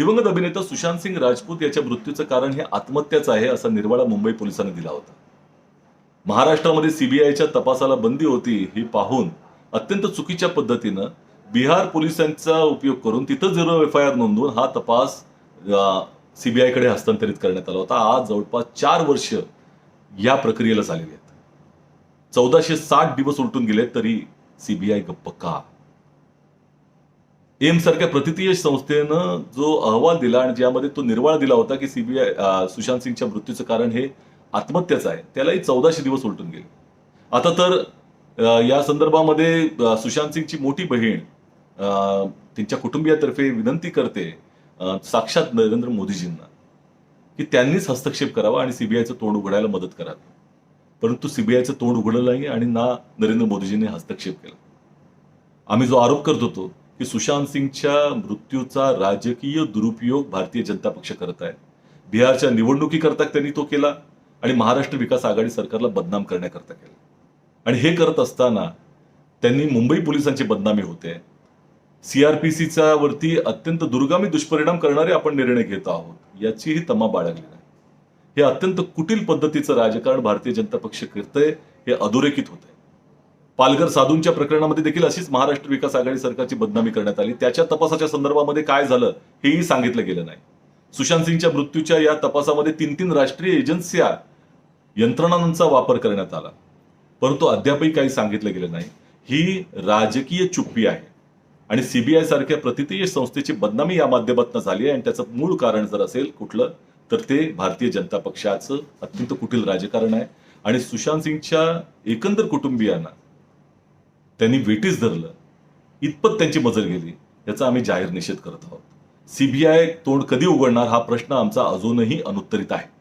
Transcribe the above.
दिवंगत अभिनेता सुशांत सिंग राजपूत याच्या मृत्यूचं कारण हे आत्महत्याच आहे असा निर्वाळा मुंबई पोलिसांनी दिला होता. महाराष्ट्रामध्ये सीबीआयच्या तपासाला बंदी होती ही पाहून अत्यंत चुकीच्या पद्धतीनं बिहार पोलिसांचा उपयोग करून तिथं झिरो एफ आय आर नोंदवून हा तपास सीबीआयकडे हस्तांतरित करण्यात आला होता. आज जवळपास चार वर्ष या प्रक्रियेला झालेली आहेत. चौदाशे साठ दिवस उलटून गेले तरी सीबीआय गप्प का? एम सारख्या प्रतितीय संस्थेनं जो अहवाल दिला आणि ज्यामध्ये तो निर्वाळा दिला होता की सीबीआय सुशांत सिंगच्या मृत्यूचं कारण हे आत्महत्याचं आहे त्यालाही चौदाशे दिवस उलटून गेले. आता तर या संदर्भामध्ये सुशांत सिंगची मोठी बहीण त्यांच्या कुटुंबियातर्फे विनंती करते साक्षात नरेंद्र मोदीजींना की त्यांनीच हस्तक्षेप करावा आणि सीबीआयचं तोंड उघडायला मदत करावी. परंतु सीबीआयचं तोंड उघडलं नाही आणि ना नरेंद्र मोदीजींनी हस्तक्षेप केला. आम्ही जो आरोप करत होतो की सुशांत सिंगच्या मृत्यूचा राजकीय दुरुपयोग भारतीय जनता पक्ष करत आहे. बिहारच्या निवडणुकीकरता त्यांनी तो केला आणि महाराष्ट्र विकास आघाडी सरकारला बदनाम करण्याकरता केला. आणि हे करत असताना त्यांनी मुंबई पोलिसांची बदनामी होते. सीआरपीसीचा वरती अत्यंत दुर्गामी दुष्परिणाम करणारे आपण निर्णय घेत आहोत. याचीही तमा बाळगली नाही. हे अत्यंत कुटील पद्धतीचं राजकारण भारतीय जनता पक्ष करतंय हे अधोरेखित होत आहे पालघर साधूंच्या प्रकरणामध्ये देखील अशीच महाराष्ट्र विकास आघाडी सरकारची बदनामी करण्यात आली. त्याच्या तपासाच्या संदर्भामध्ये काय झालं हेही सांगितलं गेलं नाही. सुशांत सिंगच्या मृत्यूच्या या तपासामध्ये तीन तीन राष्ट्रीय एजन्सीया यंत्रणांचा वापर करण्यात आला. परंतु अद्यापही काही सांगितलं गेलं नाही. ही राजकीय चुप्पी आहे आणि सीबीआय सारख्या प्रतितीय संस्थेची बदनामी या माध्यमातून झाली आहे आणि त्याचं मूळ कारण जर असेल कुठलं तर ते भारतीय जनता पक्षाचं अत्यंत कुठील राजकारण आहे. आणि सुशांत सिंगच्या एकंदर कुटुंबियांना त्यांनी वेटीस धरलं. इतपत त्यांची मजल गेली. याचा आम्ही जाहीर निषेध करत आहोत. सीबीआय तोंड कधी उघडणार हा प्रश्न आमचा अजूनही अनुत्तरित आहे.